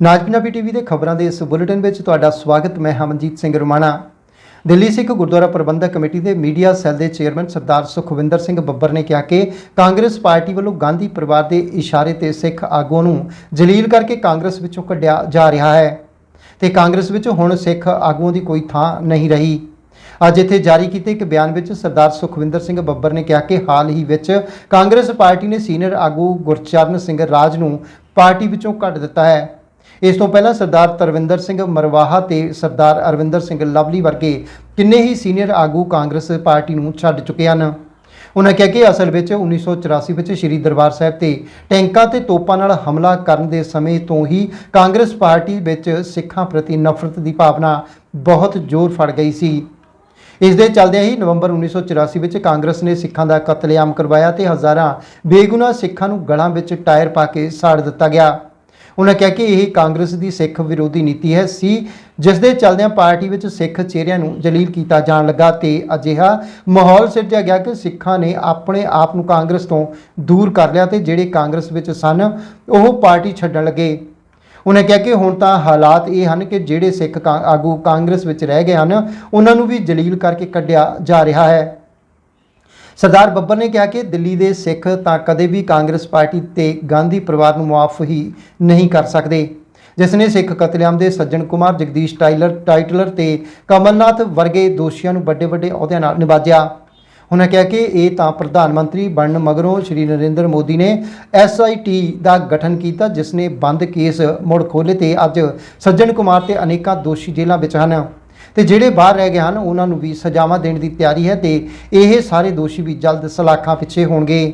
ਨਾਜ Punjabi TV ਦੇ ਖਬਰਾਂ ਦੇ ਇਸ ਬੁਲੇਟਿਨ ਵਿੱਚ ਤੁਹਾਡਾ ਸਵਾਗਤ, ਮੈਂ ਹਮਨਜੀਤ ਸਿੰਘ ਰਮਾਣਾ। ਦਿੱਲੀ ਸਿੱਖ ਗੁਰਦੁਆਰਾ ਪ੍ਰਬੰਧਕ ਕਮੇਟੀ ਦੇ ਮੀਡੀਆ ਸੈੱਲ ਦੇ ਚੇਅਰਮੈਨ ਸਰਦਾਰ ਸੁਖਵਿੰਦਰ ਸਿੰਘ ਬੱਬਰ ਨੇ ਕਿਹਾ ਕਿ ਕਾਂਗਰਸ ਪਾਰਟੀ ਵੱਲੋਂ ਗਾਂਧੀ ਪਰਿਵਾਰ ਦੇ ਇਸ਼ਾਰੇ ਤੇ ਸਿੱਖ ਆਗੂਆਂ ਨੂੰ ਜਲੀਲ ਕਰਕੇ ਕਾਂਗਰਸ ਵਿੱਚੋਂ ਕੱਢਿਆ ਜਾ ਰਿਹਾ ਹੈ ਤੇ ਕਾਂਗਰਸ ਵਿੱਚ ਹੁਣ ਸਿੱਖ ਆਗੂਆਂ ਦੀ ਕੋਈ ਥਾਂ ਨਹੀਂ ਰਹੀ। ਅੱਜ ਇੱਥੇ ਜਾਰੀ ਕੀਤੇ ਇੱਕ ਬਿਆਨ ਵਿੱਚ ਸਰਦਾਰ ਸੁਖਵਿੰਦਰ ਸਿੰਘ ਬੱਬਰ ਨੇ ਕਿਹਾ ਕਿ ਹਾਲ ਹੀ ਵਿੱਚ ਕਾਂਗਰਸ ਪਾਰਟੀ ਨੇ ਸੀਨੀਅਰ ਆਗੂ ਗੁਰਚਰਨ ਸਿੰਘ ਰਾਜ ਨੂੰ ਪਾਰਟੀ ਵਿੱਚੋਂ ਕੱਢ ਦਿੱਤਾ ਹੈ। ਇਸ ਤੋਂ ਪਹਿਲਾਂ ਸਰਦਾਰ ਤਰਵਿੰਦਰ ਸਿੰਘ ਮਰਵਾਹਾ ਤੇ ਸਰਦਾਰ ਅਰਵਿੰਦਰ ਸਿੰਘ ਲਵਲੀ ਵਰਗੇ ਕਿੰਨੇ ਹੀ ਸੀਨੀਅਰ ਆਗੂ ਕਾਂਗਰਸ ਪਾਰਟੀ ਨੂੰ ਛੱਡ ਚੁੱਕੇ ਹਨ। ਉਹਨਾਂ ਕਿਹਾ ਕਿ ਅਸਲ ਵਿੱਚ 1984 ਵਿੱਚ ਸ੍ਰੀ ਦਰਬਾਰ ਸਾਹਿਬ ਤੇ ਟੈਂਕਾਂ ਤੇ ਤੋਪਾਂ ਨਾਲ ਹਮਲਾ ਕਰਨ ਦੇ ਸਮੇਂ ਤੋਂ ਹੀ ਕਾਂਗਰਸ ਪਾਰਟੀ ਵਿੱਚ ਸਿੱਖਾਂ ਪ੍ਰਤੀ ਨਫ਼ਰਤ ਦੀ ਭਾਵਨਾ ਬਹੁਤ ਜ਼ੋਰ ਫੜ ਗਈ ਸੀ। ਇਸ ਦੇ ਚੱਲਦਿਆਂ ਹੀ ਨਵੰਬਰ 1984 ਵਿੱਚ ਕਾਂਗਰਸ ਨੇ ਸਿੱਖਾਂ ਦਾ ਕਤਲੇਆਮ ਕਰਵਾਇਆ ਤੇ ਹਜ਼ਾਰਾਂ ਬੇਗੁਨਾਹ ਸਿੱਖਾਂ ਨੂੰ ਗਲਾਂ ਵਿੱਚ ਟਾਇਰ ਪਾ ਕੇ ਸਾੜ ਦਿੱਤਾ ਗਿਆ। ਉਹਨਾਂ ਕਿਹਾ ਕਿ ਇਹ ਕਾਂਗਰਸ ਦੀ ਸਿੱਖ ਵਿਰੋਧੀ ਨੀਤੀ ਹੈ। ਸੀ, ਜਿਸ ਦੇ ਚੱਲਦਿਆਂ ਪਾਰਟੀ ਵਿੱਚ ਸਿੱਖ ਚਿਹਰਿਆਂ ਨੂੰ ਜਲੀਲ ਕੀਤਾ ਜਾਣ ਲੱਗਾ ਤੇ ਅਜਿਹਾ ਮਾਹੌਲ ਸਿਰਜਿਆ ਗਿਆ ਕਿ ਸਿੱਖਾਂ ਨੇ ਆਪਣੇ ਆਪ ਨੂੰ ਕਾਂਗਰਸ ਤੋਂ ਦੂਰ ਕਰ ਲਿਆ ਤੇ ਜਿਹੜੇ ਕਾਂਗਰਸ ਵਿੱਚ ਸਨ, ਉਹ ਪਾਰਟੀ ਛੱਡਣ ਲੱਗੇ। ਉਹਨੇ ਕਿਹਾ ਕਿ ਹੁਣ ਤਾਂ ਹਾਲਾਤ ਇਹ ਹਨ ਕਿ ਜਿਹੜੇ ਸਿੱਖ ਕਾਂ- ਆਗੂ ਕਾਂਗਰਸ ਵਿੱਚ ਰਹਿ ਗਏ ਹਨ, ਉਹਨਾਂ ਨੂੰ ਵੀ ਜਲੀਲ ਕਰਕੇ ਕੱਢਿਆ ਜਾ ਰਿਹਾ ਹੈ। ਸਰਦਾਰ ਬੱਬਰ ਨੇ ਕਿਹਾ ਕਿ ਦਿੱਲੀ ਦੇ ਸਿੱਖ ਤਾਂ ਕਦੇ ਵੀ ਕਾਂਗਰਸ ਪਾਰਟੀ ਤੇ ਗਾਂਧੀ ਪਰਿਵਾਰ ਨੂੰ ਮੁਆਫ ਹੀ ਨਹੀਂ ਕਰ ਸਕਦੇ। ਜਿਸ ਨੇ ਸਿੱਖ ਕਤਲੇਆਮ ਦੇ ਸੱਜਣ ਕੁਮਾਰ, ਜਗਦੀਸ਼ ਟਾਈਲਰ, ਟਾਈਟਲਰ ਤੇ ਕਮਲਨਾਥ ਵਰਗੇ ਦੋਸ਼ੀਆਂ ਨੂੰ ਵੱਡੇ ਵੱਡੇ ਅਹੁਦਿਆਂ ਨਾਲ ਨਿਵਾਜਿਆ। ਉਹਨਾਂ ਕਿਹਾ ਕਿ ਇਹ ਤਾਂ ਪ੍ਰਧਾਨ ਮੰਤਰੀ ਬਣਨ ਮਗਰੋਂ ਸ਼੍ਰੀ ਨਰਿੰਦਰ ਮੋਦੀ ਨੇ ਐਸਆਈਟੀ ਦਾ ਗਠਨ ਕੀਤਾ, ਜਿਸ ਨੇ ਬੰਦ ਕੇਸ ਮੁੜ ਖੋਲ੍ਹੇ ਤੇ ਅੱਜ ਸੱਜਣ ਕੁਮਾਰ ਤੇ ਅਨੇਕਾਂ ਦੋਸ਼ੀ ਜੇਲ੍ਹਾਂ ਵਿੱਚ ਹਨ। ਤੇ ਜਿਹੜੇ ਬਾਹਰ ਰਹਿ ਗਏ ਹਨ, ਉਹਨਾਂ ਨੂੰ ਵੀ ਸਜ਼ਾਵਾਂ ਦੇਣ ਦੀ ਤਿਆਰੀ ਹੈ ਤੇ ਇਹ ਸਾਰੇ ਦੋਸ਼ੀ ਵੀ ਜਲਦ ਸਲਾਖਾਂ ਪਿੱਛੇ ਹੋਣਗੇ।